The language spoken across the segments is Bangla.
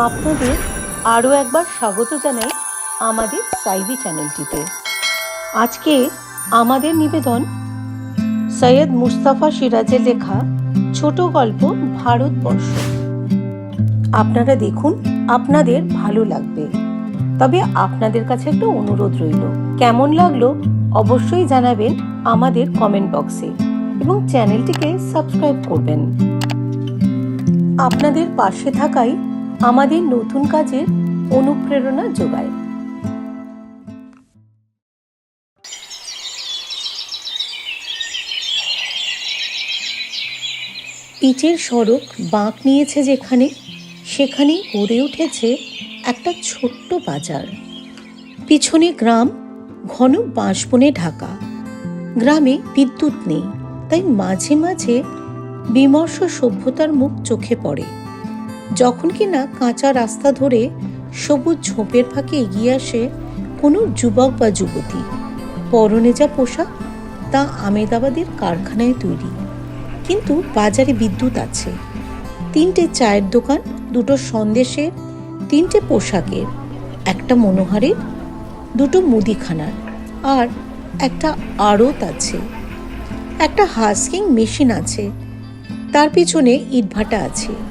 আপনাদের আরও একবার স্বাগত জানাই আমাদের সাইবি চ্যানেলটিতে। আজকে আমাদের নিবেদন সৈয়দ মুস্তাফা সিরাজের লেখা ছোট গল্প ভারতবর্ষ। আপনারা দেখুন, আপনাদের ভালো লাগবে। তবে আপনাদের কাছে একটা অনুরোধ রইল। কেমন লাগল অবশ্যই জানাবেন আমাদের কমেন্ট বক্সে এবং চ্যানেলটিকে সাবস্ক্রাইব করবেন। আপনাদের পাশে থাকাই আমাদের নতুন কাজের অনুপ্রেরণা যোগায়। পিচের সড়ক বাঁক নিয়েছে যেখানে, সেখানেই গড়ে উঠেছে একটা ছোট্ট বাজার। পিছনে গ্রাম, ঘন বাঁশবনে ঢাকা। গ্রামে বিদ্যুৎ নেই, তাই মাঝে মাঝে বিমর্ষ সভ্যতার মুখ চোখে পড়ে। যখন কিনা কাঁচা রাস্তা ধরে সবুজ ঝোপের ফাঁকে এগিয়ে আসে কোনো যুবক বা যুবতী। পরনে যা পোশাক, তা আমেদাবাদের কারখানায় তৈরি। কিন্তু বাজারে বিদ্যুৎ আছে। তিনটে চায়ের দোকান, দুটো সন্দেশের, তিনটে পোশাকের, একটা মনোহারের, দুটো মুদিখানার, আর একটা আড়ত আছে। একটা হাস্কিং মেশিন আছে। তার পিছনে ইটভাটা আছে।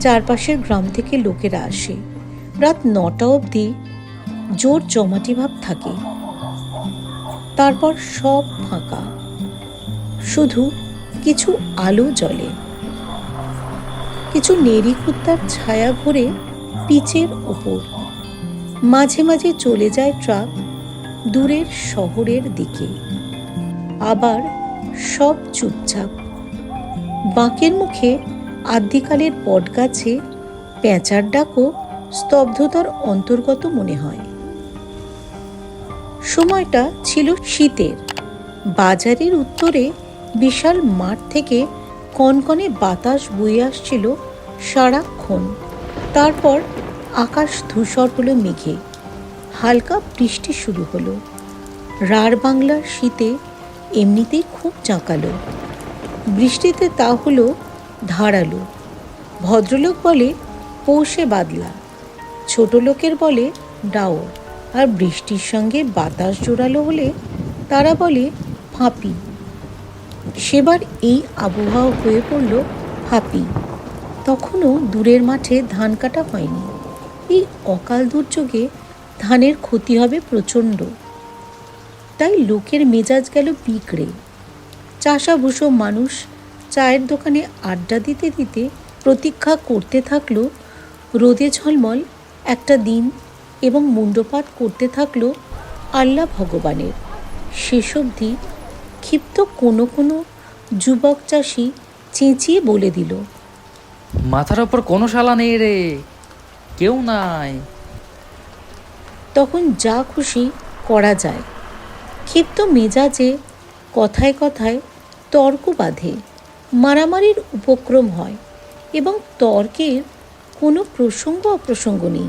চারপাশের গ্রাম থেকে লোকেরা আসে। রাত নটা অবধি জোর জমাটি ভাব থাকে। তারপর সব ফাঁকা। শুধু কিছু আলো জ্বলে। কিছু নেড়ি কুত্তার ছায়া ঘুরে পিচের ওপর। মাঝে মাঝে চলে যায় ট্রাক দূরের শহরের দিকে। আবার সব চুপচাপ। বাঁকের মুখে আদ্যিকালের বটগাছে পেঁচার ডাকও স্তব্ধতার অন্তর্গত মনে হয়। সময়টা ছিল শীতের। বাজারের উত্তরে বিশাল মাঠ থেকে কনকনে বাতাস বয়ে আসছিল সারাক্ষণ। তারপর আকাশ ধূসর হলো মেঘে। হালকা বৃষ্টি শুরু হলো। রাঢ় বাংলার শীতে এমনিতেই খুব চাঁকালো। বৃষ্টিতে তা হলো ধারালো। ভদ্রলোক বলে, পৌষে বাদলা। ছোট লোকের বলে, ডাও। আর বৃষ্টির সঙ্গে বাতাস জোরালো হলে তারা বলে, ফাঁপি। সেবার এই আবহাওয়া হয়ে পড়ল ফাঁপি। তখনও দূরের মাঠে ধান কাটা হয়নি। এই অকাল দুর্যোগে ধানের ক্ষতি হবে প্রচণ্ড। তাই লোকের মেজাজ গেল বিগড়ে চাষাভূষো মানুষ চায়ের দোকানে আড্ডা দিতে দিতে প্রতীক্ষা করতে থাকল রোদে ঝলমল একটা দিন এবং মুণ্ডপাত করতে থাকল আল্লাহ ভগবানের। শেষ অবধি ক্ষিপ্ত কোনো কোনো যুবক চাষি চেঁচিয়ে বলে দিল মাথার ওপর কোনো শালা নেই রে কেউ নাই। তখন যা খুশি করা যায়। ক্ষিপ্ত মেজাজে কথায় কথায় তর্ক বাঁধে। মারামারির উপক্রম হয় এবং তর্কের কোনো প্রসঙ্গ অপ্রসঙ্গ নেই।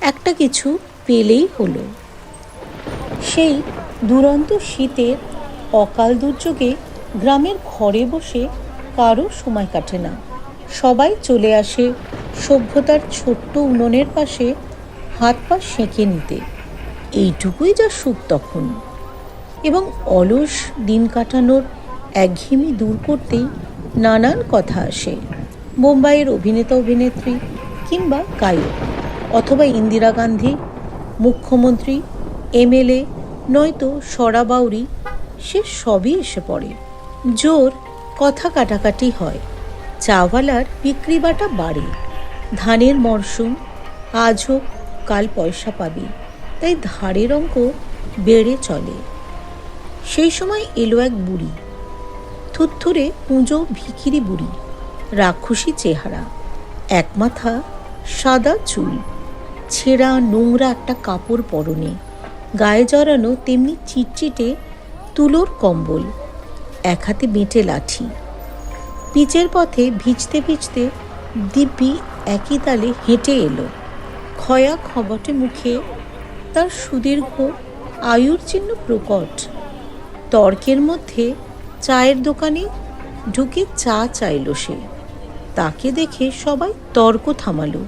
একটা কিছু পেলেই হলো। সেই দুরন্ত শীতের অকাল দুর্যোগে গ্রামের ঘরে বসে কারও সময় কাটে না। সবাই চলে আসে সভ্যতার ছোট্ট উনুনের পাশে হাত পা সেঁকে নিতে। এইটুকুই যা সুখ তখন। এবং অলস দিন কাটানোর একঘেয়েমি দূর করতেই নানান কথা আসে। মুম্বাইয়ের অভিনেতা অভিনেত্রী কিংবা গায়ক, অথবা ইন্দিরা গান্ধী, মুখ্যমন্ত্রী, এমএলএ, নয়তো সরাবাউরি সে সবই এসে পড়ে। জোর কথা কাটাকাটি হয়। চাওয়ালার বিক্রি বাটা বাড়ে। ধানের মরশুম, আজ হোক, কাল পয়সা পাবি। তাই ধারের অঙ্ক বেড়ে চলে। সেই সময় এলো এক বুড়ি। থুত্থুরে পুঁজো ভিখিরি বুড়ি, রাক্ষসী চেহারা, এক মাথা, সাদা চুল, ছেঁড়া নোংরা একটা কাপড় পরনে, গায়ে জড়ানো তেমনি চিটচিটে তুলোর কম্বল, এক হাতে বেঁটে লাঠি। পিচের পথে ভিজতে ভিজতে দিব্যি একই তালে হেঁটে এলো। ক্ষয়া খবটে মুখে তার সুদীর্ঘ আয়ুর চিহ্ন প্রকট। তর্কের মধ্যে চায়ের দোকানে ঢুকে চা চাইল সে। তাকে দেখে সবাই তর্ক থামালো।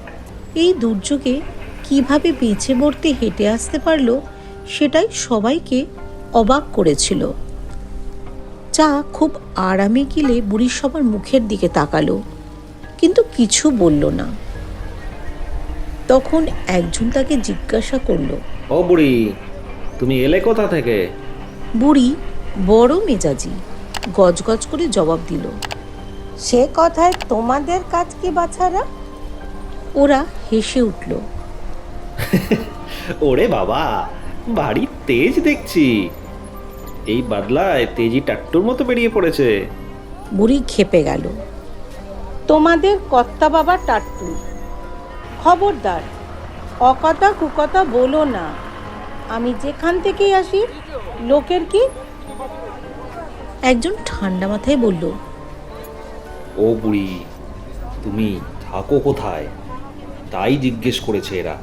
এই দুর্যোগে কীভাবে বেঁচে মরতে হেঁটে আসতে পারল সেটাই সবাইকে অবাক করেছিল। চা খুব আরামে গিলে বুড়ি সবার মুখের দিকে তাকালো কিন্তু কিছু বলল না। তখন একজন তাকে জিজ্ঞাসা করল ও বুড়ি তুমি এলে কোথা থেকে? বুড়ি বড় মেজাজি। গজগজ করে জবাব দিল সে কথায় তোমাদের কাজ কি বাছারা? ওরা হেসে উঠল ওরে বাবা বাড়ির তেজ দেখছি। এই বাদলায় তেজি টাট্টুর মতো বেরিয়ে পড়েছে। বুড়ি খেপে গেল তোমাদের কর্তা বাবা টাট্টু খবরদার অকথা কুকথা বলো না। আমি যেখান থেকেই আসি লোকের কি একজন ঠান্ডা মাথায় বলল ও বুড়ি তুমি থাকো কোথায়? তাই জিজ্ঞেস করেছে এরা।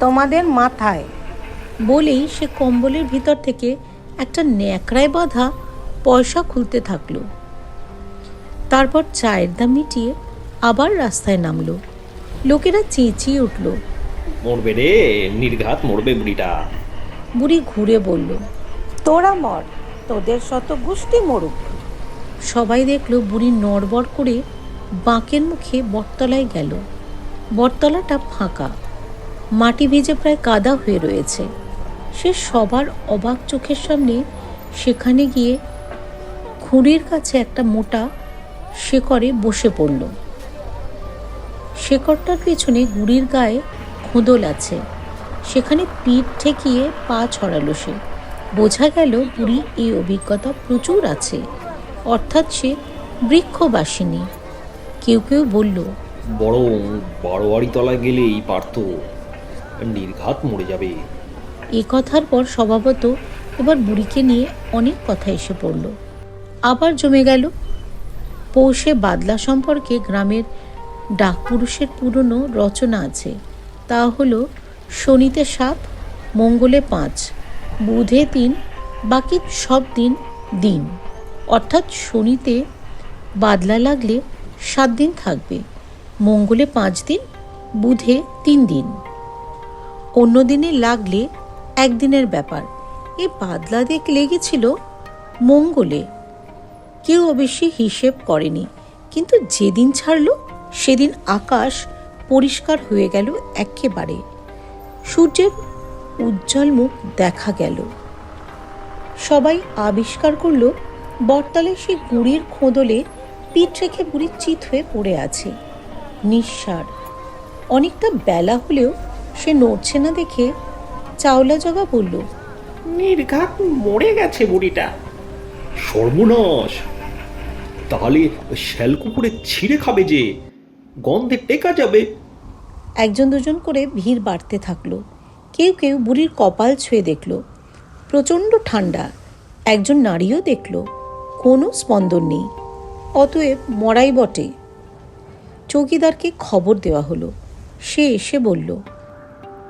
তোমাদের মাথায়। বলেই সে কম্বলের ভিতর থেকে একটা ন্যাকড়ায় বাঁধা পয়সা খুলতে থাকল। তারপর চায়ের দাম মিটিয়ে আবার রাস্তায় নামলো। লোকেরা চেঁচিয়ে উঠল মরবে রে নির্ঘাত মরবে বুড়িটা। বুড়ি ঘুরে বলল তোরা মর। তোদের শত গোষ্ঠী মরুক। সবাই দেখল বুড়ি নড়বড় করে বাঁকের মুখে বটতলায় গেল। বটতলাটা ফাঁকা। মাটি ভেজে প্রায় কাদা হয়ে রয়েছে। সে সবার অবাক চোখের সামনে সেখানে গিয়ে খুঁড়ির কাছে একটা মোটা শেকড়ে বসে পড়ল। শেকড়টার পেছনে গুড়ির গায়ে খোদল আছে। সেখানে পিঠ ঠেকিয়ে পা ছড়ালো সে। বোঝা গেল বুড়ি এই অভিজ্ঞতা প্রচুর আছে। অর্থাৎ সে বৃক্ষবাসিনী। কেউ কেউ বলল বড় বারোয়ারি তলায় গেলেই পারতো। নির্ঘাত মরে যাবে। এ কথার পর স্বভাবত এবার বুড়িকে নিয়ে অনেক কথা এসে পড়ল। আবার জমে গেল পৌষে বাদলা সম্পর্কে গ্রামের ডাকপুরুষের পুরনো রচনা আছে। তা হলো শনিতে সাত মঙ্গলে পাঁচ। বুধে তিন, বাকি সব দিন দিন। অর্থাৎ শনিতে বাদলা লাগলে সাত দিন থাকবে, মঙ্গলে পাঁচ দিন, বুধে তিন দিন। অন্য দিনে লাগলে একদিনের ব্যাপার। এই বাদলা দেখ লেগেছিল মঙ্গলে। কেউ অবশ্যই হিসেব করেনি, কিন্তু যেদিন ছাড়লো, সেদিন আকাশ পরিষ্কার হয়ে গেল একেবারে। সূর্যের উজ্জ্বল মুখ দেখা গেল। সবাই আবিষ্কার করল বটতলে সেই গুড়ির খোঁদলে পিঠ রেখে বুড়ি চিত হয়ে পড়ে আছে। নিঃসার। অনেকটা বেলা হলেও সে নড়ছে না দেখে চাওলা জগা বলল নির্ঘাত মরে গেছে বুড়িটা। সর্বনাশ। তাহলে শ্যালকুকুরে ছিঁড়ে খাবে যে গন্ধে টেকা যাবে। একজন দুজন করে ভিড় বাড়তে থাকল। কেউ কেউ বুড়ির কপাল ছুঁয়ে দেখল। প্রচণ্ড ঠান্ডা একজন নারীও দেখল। কোনো স্পন্দন নেই। অতএব মরাই বটে। চৌকিদারকে খবর দেওয়া হলো। সে এসে বলল,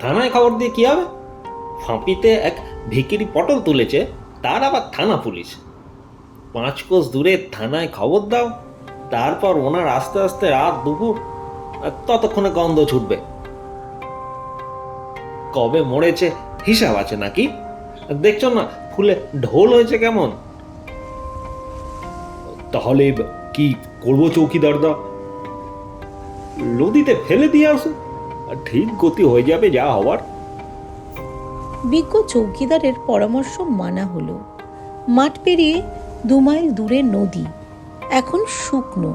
থানায় খবর দিয়ে কি হবে? ফাঁপিতে এক ভিকিরি পটল তুলেছে, তার আবার থানা পুলিশ। পাঁচ কোষ দূরে থানায় খবর দাও, তারপর ওনার আস্তে আস্তে রাত দুপুর ততক্ষণে গন্ধ ছুটবে। কবে মরেছে হিসাব আছে নাকি? দেখছ না, ফুলে ঢোল হয়েছে কেমন? তাহলে কি করব চৌকিদারদা নদীতে ফেলে দিয়ে আসো ঠিক গতি হয়ে যাবে যা হওয়ার। বিজ্ঞ চৌকিদারের পরামর্শ মানা হলো। মাঠ পেরিয়ে দু মাইল দূরে নদী, এখন শুকনো।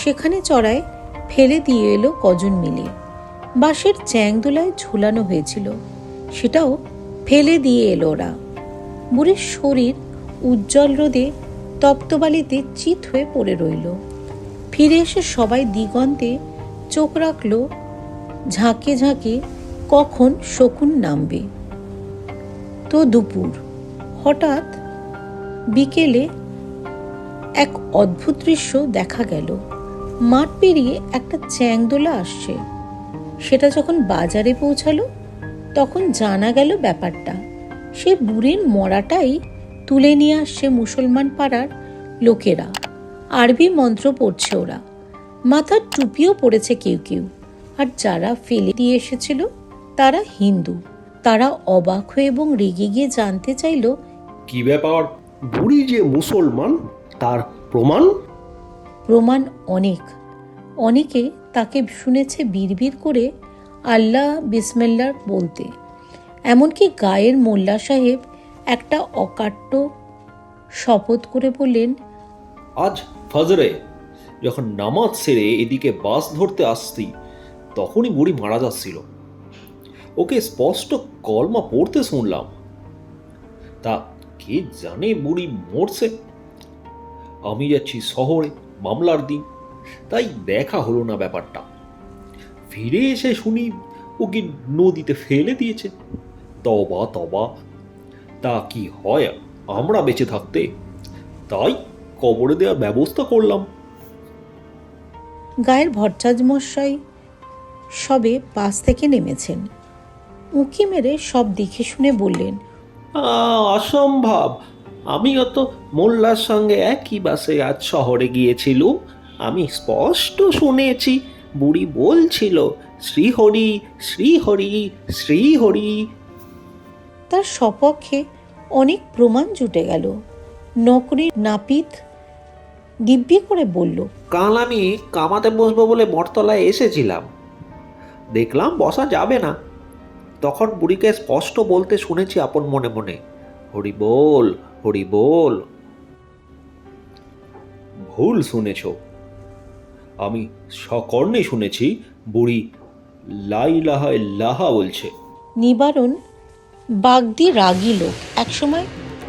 সেখানে চড়ায় ফেলে দিয়ে এলো কজন মিলে। বাঁশের চ্যাংদোলায় ঝুলানো হয়েছিল। সেটাও ফেলে দিয়ে এলো ওরা। বুড়ির শরীর উজ্জ্বল রোদে তপ্তবালিতে চিত হয়ে পড়ে রইল। ফিরে এসে সবাই দিগন্তে চোখ রাখল, ঝাঁকে ঝাঁকে কখন শকুন নামবে। তো দুপুর। হঠাৎ বিকেলে এক অদ্ভুত দৃশ্য দেখা গেল। মাঠ পেরিয়ে একটা চ্যাংদোলা আসছে। সেটা যখন বাজারে পৌঁছালো তখন জানা গেল ব্যাপারটা। সে বুড়ির মরাটাই তুলে নিয়ে আসছে মুসলমান পাড়ার লোকেরা। আরবি মন্ত্র পড়ছে ওরা। মাথার টুপিও পড়েছে কেউ কেউ। আর যারা ফেলে দিয়ে এসেছিল তারা হিন্দু। তারা অবাক হয়ে এবং রেগে গিয়ে জানতে চাইল কি ব্যাপার? বুড়ি যে মুসলমান তার প্রমাণ? প্রমাণ অনেক। অনেকে তাকে শুনেছে বিড়বিড় করে আল্লাহ বিসমিল্লার বলতে। এমনকি গায়ের মোল্লা সাহেব একটা অকাট্য শপথ করে বললেন, আজ ফজরে যখন নামাজ সেরে এদিকে বাস ধরতে আসতি তখনই বুড়ি মারা যাচ্ছিল। ওকে স্পষ্ট কলমা পড়তে শুনলাম। তা কে জানে বুড়ি মরছে? আমি যাচ্ছি শহরে মামলার দিন। তাই দেখা হলো না ব্যাপারটা। ফিরে এসে শুনি ওকে নদীতে ফেলে দিয়েছে। তবা তবা তা কি হয় আমরা বেঁচে থাকতে? তাই কবরে দেওয়ার ব্যবস্থা করলাম। গায়ের ভট্টাজ মশাই সবে পাশ থেকে নেমেছেন। উঁকি মেরে সব দেখে শুনে বললেন আহ, অসম্ভব। আমি অত মোল্লার সঙ্গে একই বাসে আজ শহরে গিয়েছিলুম। আমি স্পষ্ট শুনেছি বুড়ি বলছিল শ্রীহরি শ্রীহরি শ্রীহরি। তার সপক্ষে অনেক প্রমাণ জুটে গেল। নকরির নাপিত দিব্যি করে বলল কাল আমি কামাতে বসবো বলে বটতলায় এসেছিলাম। দেখলাম বসা যাবে না। তখন বুড়িকে স্পষ্ট বলতে শুনেছি আপন মনে মনে হরি বল হরি বল। ভুল শুনেছ। আমি সকর্ণে শুনেছি বুড়ি লাই লাহা লাহা বলছে। নিবারণ বাগদি রাগি লোক। একসময়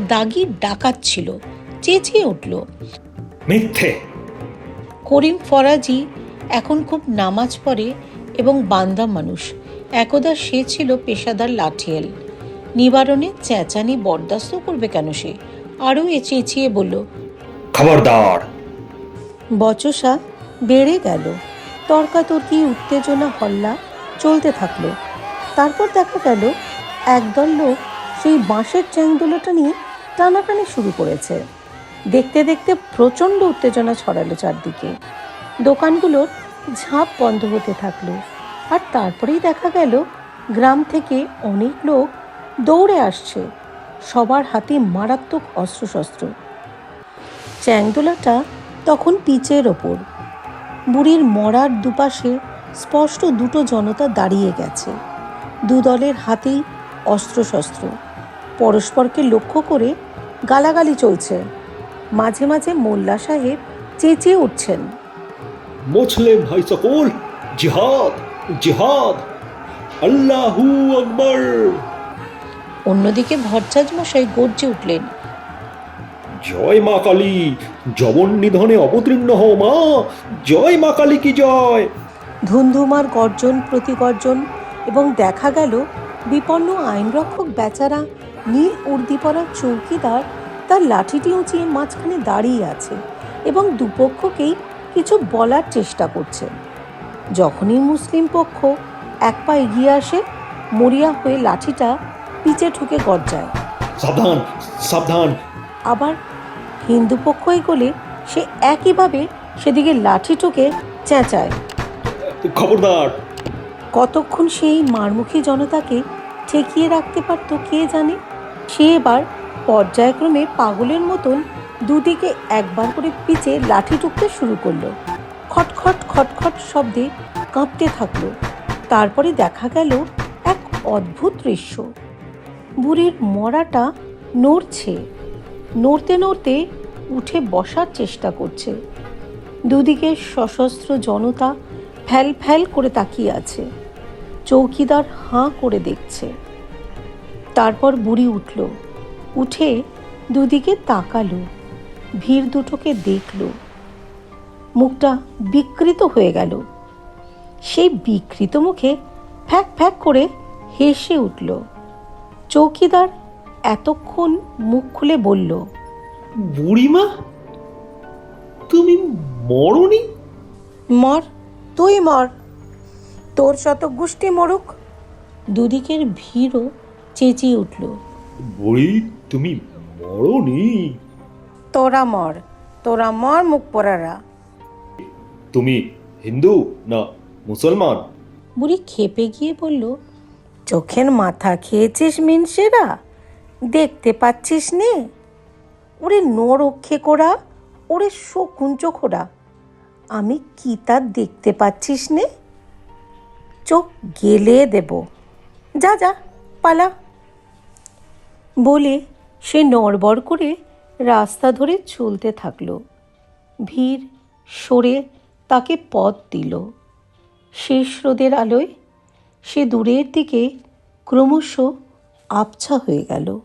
দাগি ডাকাত ছিল চেঁচিয়ে উঠল মিথ্যে। করিম ফরাজি এখন খুব নামাজ পড়ে এবং বান্দা মানুষ। একদা সে ছিল পেশাদার লাঠিয়াল। নিবারণে চেঁচানি বরদাস্ত করবে কেন সে? আরও এ চেঁচিয়ে বলল খবরদার। বচসা বেড়ে গেল। তর্কাতর্কি, উত্তেজনা, হল্লা চলতে থাকল। তারপর দেখা গেল, একদল লোক সেই বাঁশের চ্যাংদোলাটা নিয়ে টানাটানি শুরু করেছে। দেখতে দেখতে প্রচণ্ড উত্তেজনা ছড়ালো চারদিকে। দোকানগুলোর ঝাঁপ বন্ধ হতে থাকল। আর তারপরেই দেখা গেল, গ্রাম থেকে অনেক লোক দৌড়ে আসছে। সবার হাতে মারাত্মক অস্ত্রশস্ত্র। চ্যাংদোলাটা তখন পিচের ওপর। বুড়ির মরার দুপাশে স্পষ্ট দুটো জনতা দাঁড়িয়ে গেছে। দু দলের হাতেই অস্ত্রশস্ত্র। পরস্পরকে লক্ষ্য করে গালাগালি চলছে। মাঝে মাঝে মোল্লা সাহেব চেঁচিয়ে উঠছেন। মুসলিম ভাই সকল জিহাদ জিহাদ। আল্লাহু আকবর। অন্যদিকে ভট্টাজ মশাই গর্জে উঠলেন। জয় মা কালী। জবন নিধনে অবতীর্ণ হও মা। জয় মা কালী কি জয়। ধুমধুমার গর্জন প্রতিগর্জন এবং দেখা গেল বিপন্ন আইনরক্ষক বেচারা নীল উর্দি পরা চৌকিদার তার লাঠিটি উঁচিয়ে মাঝখানে দাঁড়িয়ে আছে এবং দুপক্ষকেই কিছু বলার চেষ্টা করছে। যখনই মুসলিম পক্ষ এক পা এগিয়ে আসে মরিয়া হয়ে লাঠিটা পিচে ঠুকে গর্জায়। সাবধান সাবধান। আবার হিন্দু পক্ষ এগোলে সে একইভাবে সেদিকে লাঠি ঠুকে চেঁচায়। খবরদার। কতক্ষণ সেই মারমুখী জনতাকে ঠেকিয়ে রাখতে পারত কে জানে? সে এবার পর্যায়ক্রমে পাগলের মতন দুদিকে একবার করে পিচে লাঠি টুকতে শুরু করল। খটখট খটখট শব্দে কাঁপতে থাকল। তারপরে দেখা গেল এক অদ্ভুত দৃশ্য। বুড়ির মরাটা নড়ছে। নড়তে নড়তে উঠে বসার চেষ্টা করছে। দুদিকে সশস্ত্র জনতা ফ্যাল ফ্যাল করে তাকিয়ে আছে। চৌকিদার হাঁ করে দেখছে। তারপর বুড়ি উঠল। উঠে দুদিকে তাকালো। ভিড় দুটোকে দেখল। মুখটা বিকৃত হয়ে গেল। সেই বিকৃত মুখে ফ্যাক ফ্যাক করে হেসে উঠল। চৌকিদার এতক্ষণ মুখ খুলে বলল বুড়িমা তুমি মরনি? মর তুই মর। তোর শত গোষ্ঠী মরুক। দুদিকের ভিড়ও চেঁচিয়ে উঠল। বুড়ি তুমি মরনি? তোরা মর তোরা মর মুখ পড়ারা। তুমি হিন্দু না মুসলমান? বুড়ি খেপে গিয়ে বলল চোখের মাথা খেয়েছিস মিনসেরা? দেখতে পাচ্ছিস নে? ওরে নরক্ষে কোরা ওরে শকুঞ্চ খোরা আমি কি তা দেখতে পাচ্ছিস নে? চোখ গেলে দেব। যা যা, পালা। বলে সে নড়বড় করে রাস্তা ধরে চলতে থাকল। ভিড় সরে তাকে পথ দিল। শেষ রোদের আলোয় সে দূরের দিকে ক্রমশ আবছা হয়ে গেল।